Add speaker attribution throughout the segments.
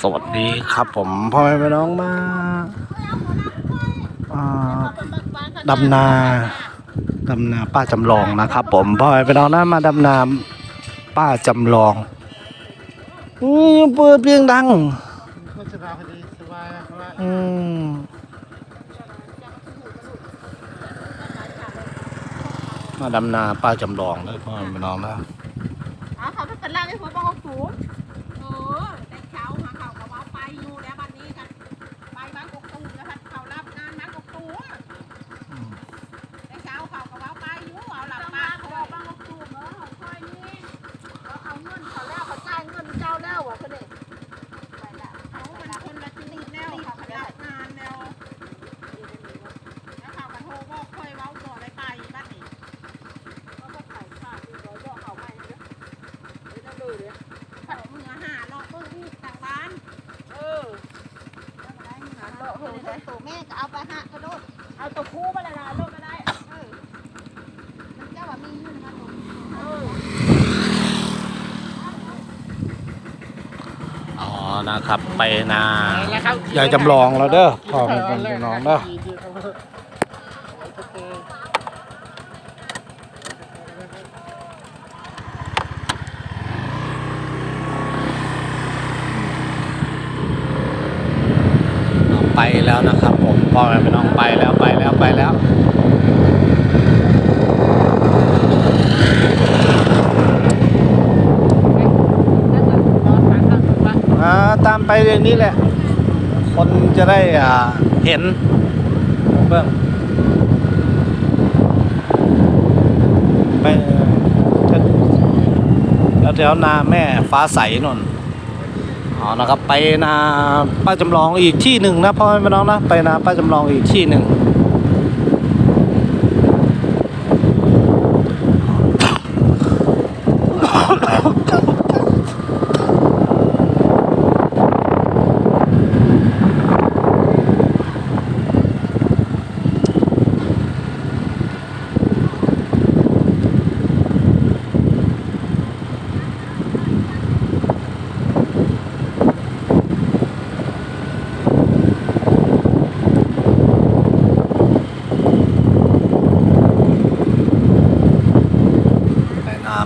Speaker 1: สวัสดีครับผมพ่อแม่พี่น้องมาดำนาดำนาป้าจำลองนะครับ ผมพ่อแม่พี่น้องนะมาดำนาป้าจำลองอืมเปิดเพลงดัง
Speaker 2: อื
Speaker 1: มมาดำนาป้าจำลองเลยพ่อแม่พี่น้องนะ
Speaker 3: อ๋อเขาเป็นล่างในหัวปองสูงเออแต่เช้ามาเขาก็ว่าไปอยู่แล้ววันนี้กันไปบ้านกกตูมแล้วพัดเขารับงานบ้านกกตูมแต่เช้าเขาก็ว่าไปอยู่เอาหลับมาเขาบอกบ้านกกตูมเออเขาค่อยนี่เขาเอาเงินเขาแล้วเขาจ่ายเงินเจ้าแล้วอะเขาเด็กเขาเป็นคนละชนิดแล้วเขาขยับงานแล้วแล้วเขาก็โทรบอกค่อยเว้าบ่ได้ไปบ้านนี้เขาก็ถ่ายภาพดูร้อยบอกเขาไม่เด้อ ผัดมือหาเลาะเบิ้งอีกต่างบ้าน เออ หตัวแม่ก็เอาไปหากระโดดเอาตัวคู่มาละลาโลดก็ได้เออมันเจ้าว่ามีอยู่นะตัวเออ
Speaker 1: อ๋อนะครับไปนา ยายจำลองแล้วเด้อพ่อแม่น้องเด้อ ไปแล้วนะครับ ผมพ่อแม่พี่น้องไปแล้วไปแล้วไปแล้วตามไปเรื่องนี้แหละ คนจะได้เห็นเบื้องไปแล้วแถวนาแม่ฟ้าใสนน อ๋อนะครับไปนาป้าจำลองอีกที่หนึ่งนะพ่อแม่น้องนะไปนาป้าจำลองอีกที่หนึ่ง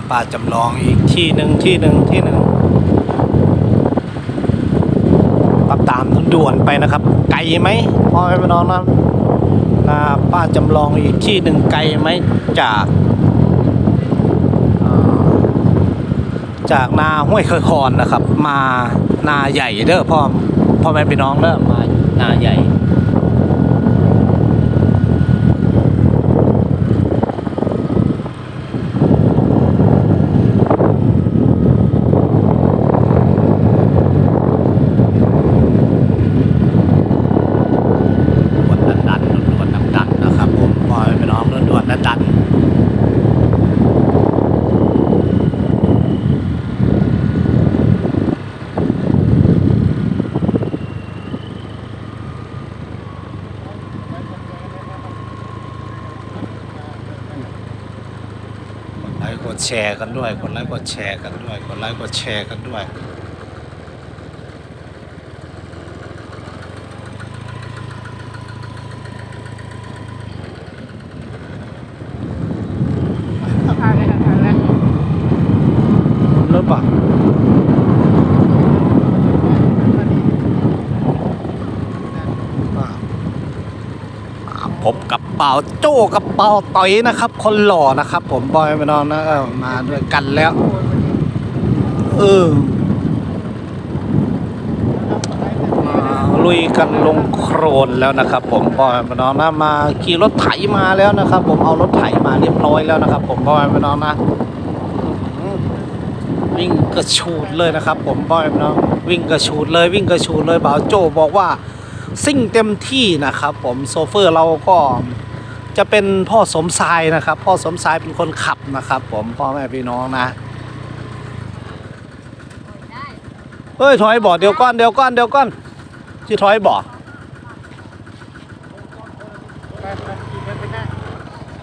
Speaker 1: ไป้าจำลองอีกที่หนึ่งที่หนึ่งที่หนึ่งขับตามด่วนไปนะครับ ไกลไหมพ่อแม่พี่น้องนะนาป้าจำลองอีกที่หนึ่งไกลไหมจากจากนาห้วยเคยคอนนะครับ มานาใหญ่เด้อพ่อพ่อแม่พี่น้องเด้อมานาใหญ่ ด่วนดันดันด่วนดันดันนะครับผมพ่อแม่พี่น้องด่วนดันดันก ดไลค์กดแชร์กันด้วย กดไลค์กดแชร์กันด้วย กดไลค์กดแชร์กันด้วย รถปะอ่าอ่าพบกับ เป่าโจ้กับเป่าต่อยนะครับ คนหล่อนะครับ ผมบอยไปนอนนะเออมาด้วยกันแล้ว เออมาลุยกันลงโครนแล้วนะครับ ผมบอยไปนอนนะมาขี่รถไถมาแล้วนะครับ ผมเอารถไถมาเรียบร้อยแล้วนะครับ ผมบอยไปนอนนะวิ่งกระชูดเลยนะครับ ผมบอยเนาะวิ่งกระชูดเลยวิ่งกระชูดเลยบ่าวโจบอกว่า ซิ่งเต็มที่นะครับ ผมโซเฟอร์เราก็ จะเป็นพ่อสมชายนะครับ พ่อสมชายเป็นคนขับนะครับ ผมพ่อแม่พี่น้องนะเฮ้ยถอยบ่อเดี๋ยวก้อนเดี๋ยวก้อนเดี๋ยวก้อนที่ถอยบ่อ
Speaker 2: กไปหน้า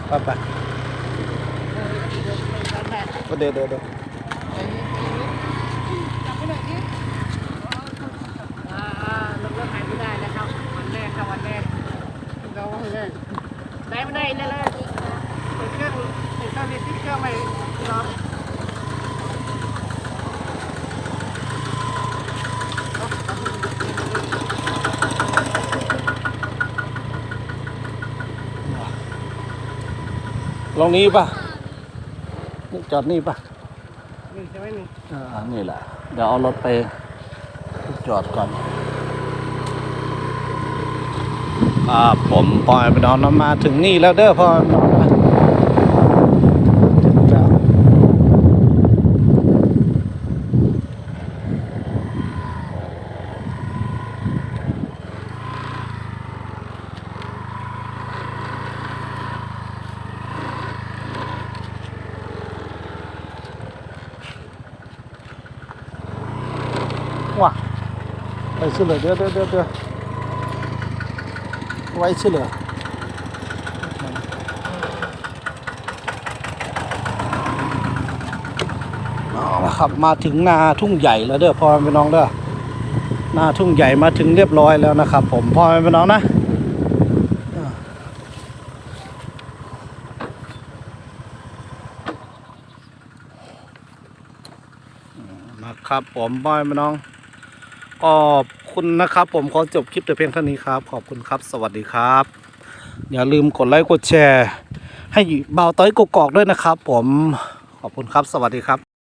Speaker 1: ไปไปเดี๋ยวเดี๋ยวเดี๋ยว
Speaker 3: จับไปหน่อยดิ
Speaker 2: ไม่ได้เลยเลยเปิดเครื่องเปิดเครื่องนี้ติดเครื่องไม่รอ
Speaker 1: ลงนี้ป่ะนี่จอดนี่ป่ะ
Speaker 2: นี่ใช่ไหมนี่
Speaker 1: อ่านี่แหละ เดี๋ยวเอารถไปจอดก่อน อ่าผมปล่อยไปนอนมาถึงนี่แล้วเด้อพ่อแม่พี่น้องนะถึงแล้วว้า ไปซื้อเลยเดี๋ยวเดี๋ยวเดี๋ยวเดี๋ยวไว้ซื้อเลยเอาละครับมาถึงนาทุ่งใหญ่แล้วเด้อพ่อแม่พี่น้องเด้อนาทุ่งใหญ่มาถึงเรียบร้อยแล้วนะครับ ผมพ่อแม่พี่น้องนะอ่านะครับผมพ่อแม่พี่น้องขอบ คุณนะครับ ผมขอจบคลิปแต่เพียงเท่านี้ครับ ขอบคุณครับ สวัสดีครับ อย่าลืมกดไลค์กดแชร์ ให้เบาต้อยกกอกด้วยนะครับ ผมขอบคุณครับ สวัสดีครับ